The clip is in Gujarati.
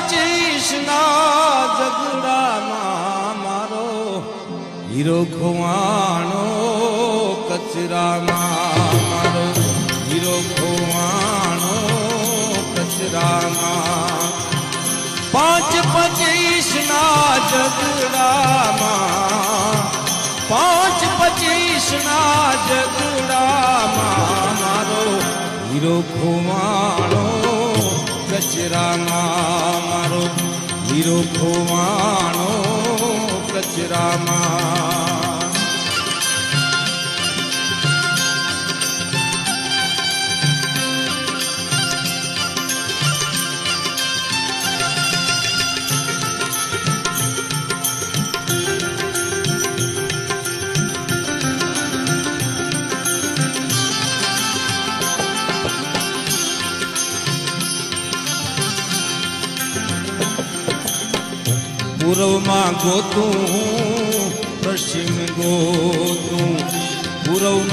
પચીસના ઝઘડામાં મારો હીરો ખોવાણો કચરામાં મારો હીરો ખોવાણો કચરામાં પાંચ પચીસના ઝઘડામાં પાંચ પચીસના ઝઘડામાં મારો હીરો ખોવાણો કચરામાં હીરો ખોવાણો કચરામાં પૂર્વમાં ગોતું પશ્ચિમ ગોતું. પૂર્વમાં